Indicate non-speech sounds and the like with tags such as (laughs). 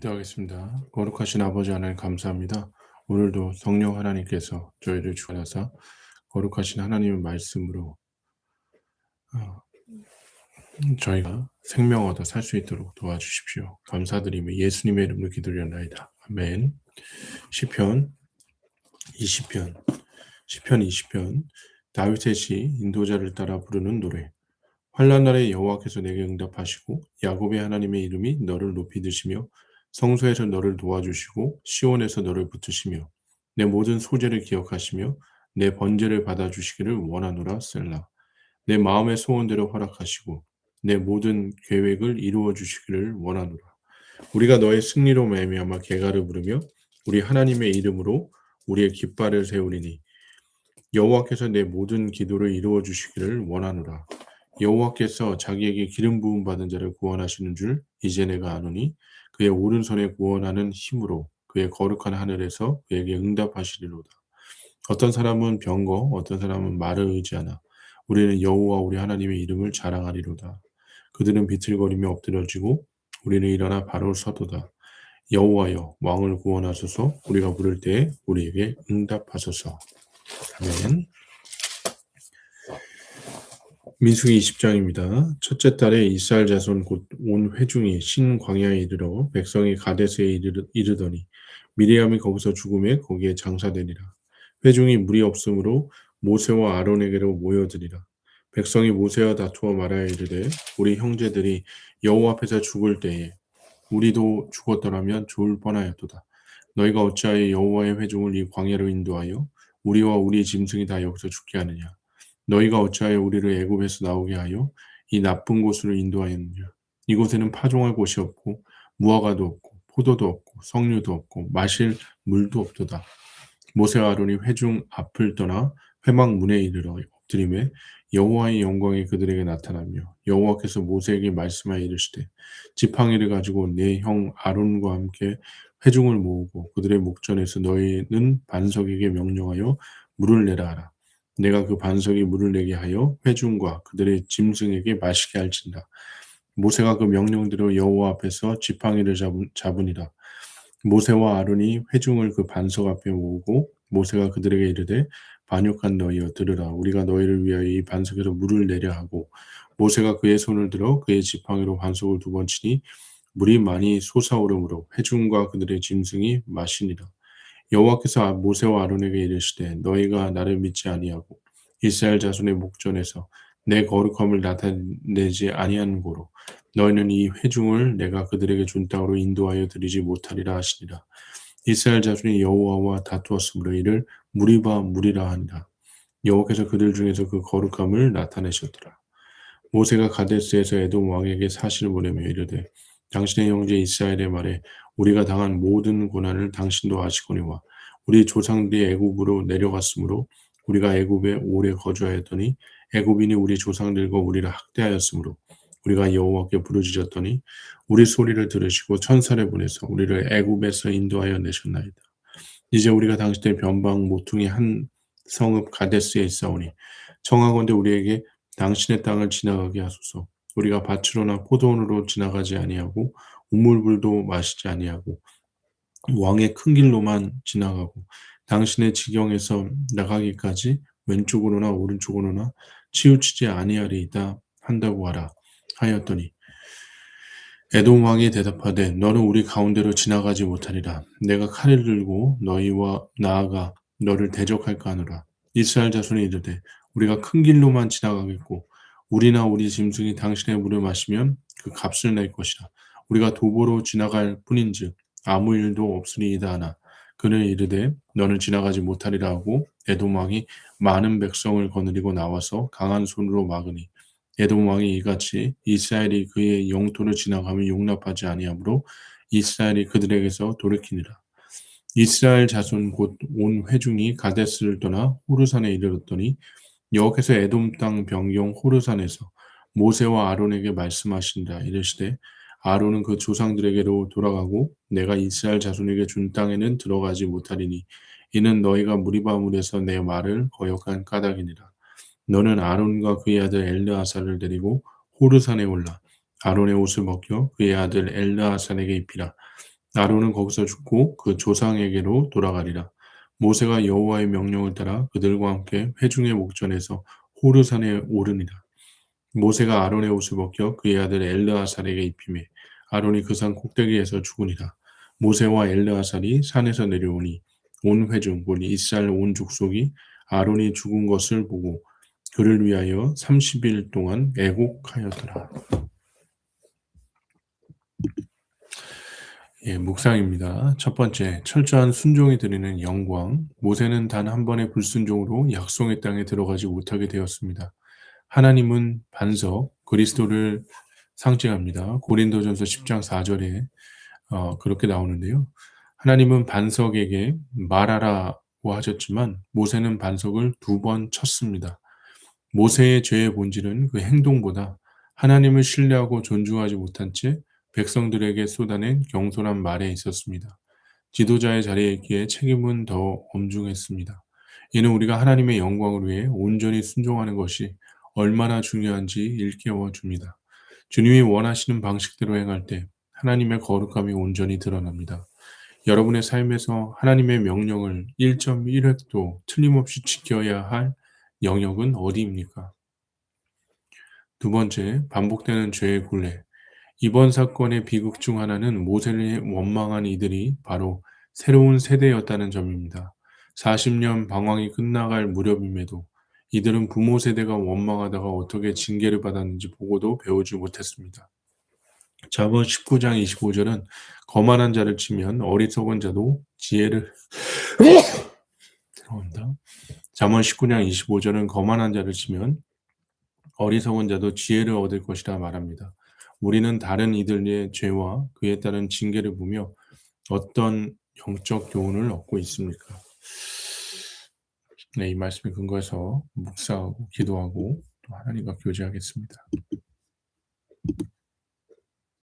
기도하겠습니다. 거룩하신 아버지 하나님 감사합니다. 오늘도 성령 하나님께서 저희를 주관하사 거룩하신 하나님의 말씀으로 어, 저희가 생명 얻어 살 수 있도록 도와주십시오. 감사드리며 예수님의 이름으로 기도드렸나이다. 아멘. 시편 20편 시편 20편 다윗의 시 인도자를 따라 부르는 노래 환란 날에 여호와께서 내게 응답하시고 야곱의 하나님의 이름이 너를 높이 드시며 성소에서 너를 도와주시고 시온에서 너를 붙으시며 내 모든 소재를 기억하시며 내 번제를 받아주시기를 원하노라 셀라. 내 마음의 소원대로 허락하시고 내 모든 계획을 이루어 주시기를 원하노라. 우리가 너의 승리로 말미암아 개가를 부르며 우리 하나님의 이름으로 우리의 깃발을 세우리니 여호와께서 내 모든 기도를 이루어 주시기를 원하노라. 여호와께서 자기에게 기름 부음 받은 자를 구원하시는 줄 이제 내가 아노니 그의 오른손에 구원하는 힘으로 그의 거룩한 하늘에서 그에게 응답하시리로다. 어떤 사람은 병거, 어떤 사람은 말을 의지하나 우리는 여호와 우리 하나님의 이름을 자랑하리로다. 그들은 비틀거리며 엎드려지고 우리는 일어나 바로 서도다. 여호와여 왕을 구원하소서 우리가 부를 때에 우리에게 응답하소서. 아멘. 민수기 20장입니다. 첫째 달에 이스라엘 자손 곧 온 회중이 신광야에 이르러 백성이 가데스에 이르, 더니 미리암이 거기서 죽음에 거기에 장사되니라. 회중이 물이 없으므로 모세와 아론에게로 모여드리라. 백성이 모세와 다투어 말하여 이르되 우리 형제들이 여호와 앞에서 죽을 때에 우리도 죽었더라면 좋을 뻔하였도다. 너희가 어찌하여 여호와의 회중을 이 광야로 인도하여 우리와 우리 짐승이 다 여기서 죽게 하느냐? 너희가 어찌하여 우리를 애굽에서 나오게 하여 이 나쁜 곳으로 인도하였느냐? 이곳에는 파종할 곳이 없고 무화과도 없고 포도도 없고 석류도 없고 마실 물도 없도다. 모세와 아론이 회중 앞을 떠나 회막 문에 이르러 엎드림에 여호와의 영광이 그들에게 나타나며 여호와께서 모세에게 말씀하여 이르시되 지팡이를 가지고 내 형 아론과 함께 회중을 모으고 그들의 목전에서 너희는 반석에게 명령하여 물을 내라 하라 내가 그 반석에 물을 내게 하여 회중과 그들의 짐승에게 마시게 할진다. 모세가 그 명령대로 여호와 앞에서 지팡이를 잡은, 이라. 모세와 아론이 회중을 그 반석 앞에 모으고 모세가 그들에게 이르되 반역한 너희여 들으라. 우리가 너희를 위하여 이 반석에서 물을 내려 하고 모세가 그의 손을 들어 그의 지팡이로 반석을 두 번 치니 물이 많이 솟아오르므로 회중과 그들의 짐승이 마시니라 여호와께서 모세와 아론에게 이르시되 너희가 나를 믿지 아니하고 이스라엘 자손의 목전에서 내 거룩함을 나타내지 아니한 고로 너희는 이 회중을 내가 그들에게 준 땅으로 인도하여 드리지 못하리라 하시니라. 이스라엘 자손이 여호와와 다투었으므로 이를 무리바 무리라 하니라 여호와께서 그들 중에서 그 거룩함을 나타내셨더라. 모세가 가데스에서 에돔 왕에게 사실을 보내며 이르되 당신의 형제 이스라엘의 말에 우리가 당한 모든 고난을 당신도 아시거니와 우리 조상들이 애굽으로 내려갔으므로 우리가 애굽에 오래 거주하였더니 애굽인이 우리 조상들과 우리를 학대하였으므로 우리가 여호와께 부르짖었더니 우리 소리를 들으시고 천사를 보내서 우리를 애굽에서 인도하여 내셨나이다. 이제 우리가 당신의 변방 모퉁이 한 성읍 가데스에 있사오니 청하건대 우리에게 당신의 땅을 지나가게 하소서. 우리가 밭으로나 포도원으로 지나가지 아니하고 우물불도 마시지 아니하고 왕의 큰 길로만 지나가고 당신의 지경에서 나가기까지 왼쪽으로나 오른쪽으로나 치우치지 아니하리이다 한다고 하라 하였더니 에돔 왕이 대답하되 너는 우리 가운데로 지나가지 못하리라. 내가 칼을 들고 너희와 나아가 너를 대적할까 하노라. 이스라엘 자손이 이르되 우리가 큰 길로만 지나가겠고 우리나 우리 짐승이 당신의 물을 마시면 그 값을 낼 것이라. 우리가 도보로 지나갈 뿐인즉 아무 일도 없으리이다 하나. 그는 이르되 너는 지나가지 못하리라 하고 에돔 왕이 많은 백성을 거느리고 나와서 강한 손으로 막으니 에돔 왕이 이같이 이스라엘이 그의 영토를 지나가면 용납하지 아니하므로 이스라엘이 그들에게서 돌이키니라. 이스라엘 자손 곧 온 회중이 가데스를 떠나 호르산에 이르렀더니 여호께서 에돔 땅 병경 호르산에서 모세와 아론에게 말씀하신다. 이르시되 아론은 그 조상들에게로 돌아가고 내가 이스라엘 자손에게 준 땅에는 들어가지 못하리니 이는 너희가 무리바물에서 내 말을 거역한 까닭이니라. 너는 아론과 그의 아들 엘르아사를 데리고 호르산에 올라 아론의 옷을 벗겨 그의 아들 엘르아산에게 입히라. 아론은 거기서 죽고 그 조상에게로 돌아가리라. 모세가 여호와의 명령을 따라 그들과 함께 회중의 목전에서 호르산에 오르니라. 모세가 아론의 옷을 벗겨 그의 아들 엘르아살에게 입히매 아론이 그 산 꼭대기에서 죽으니라. 모세와 엘르아살이 산에서 내려오니 온 회중 곧 이스라엘 온 족속이 아론이 죽은 것을 보고 그를 위하여 30일 동안 애곡하였더라. 예, 묵상입니다. 첫 번째, 철저한 순종이 드리는 영광. 모세는 단 한 번의 불순종으로 약속의 땅에 들어가지 못하게 되었습니다. 하나님은 반석, 그리스도를 상징합니다. 고린도전서 10장 4절에 어, 그렇게 나오는데요. 하나님은 반석에게 말하라고 하셨지만 모세는 반석을 두 번 쳤습니다. 모세의 죄의 본질은 그 행동보다 하나님을 신뢰하고 존중하지 못한 채 백성들에게 쏟아낸 경솔한 말에 있었습니다. 지도자의 자리에 있기에 책임은 더 엄중했습니다. 이는 우리가 하나님의 영광을 위해 온전히 순종하는 것이 얼마나 중요한지 일깨워 줍니다. 주님이 원하시는 방식대로 행할 때 하나님의 거룩함이 온전히 드러납니다. 여러분의 삶에서 하나님의 명령을 1.1획도 틀림없이 지켜야 할 영역은 어디입니까? 두 번째, 반복되는 죄의 굴레. 이번 사건의 비극 중 하나는 모세를 원망한 이들이 바로 새로운 세대였다는 점입니다. 40년 방황이 끝나갈 무렵임에도 이들은 부모 세대가 원망하다가 어떻게 징계를 받았는지 보고도 배우지 못했습니다. 자번 19장 25절은 거만한 자를 치면 어리석은 자도 지혜를 (laughs) 들어온다. 잠언 19장 25절은 거만한 자를 치면 어리석은 자도 지혜를 얻을 것이라 말합니다. 우리는 다른 이들의 죄와 그에 따른 징계를 보며 어떤 영적 교훈을 얻고 있습니까? 네, 이 말씀에 근거해서 묵상하고 기도하고 또 하나님과 교제하겠습니다.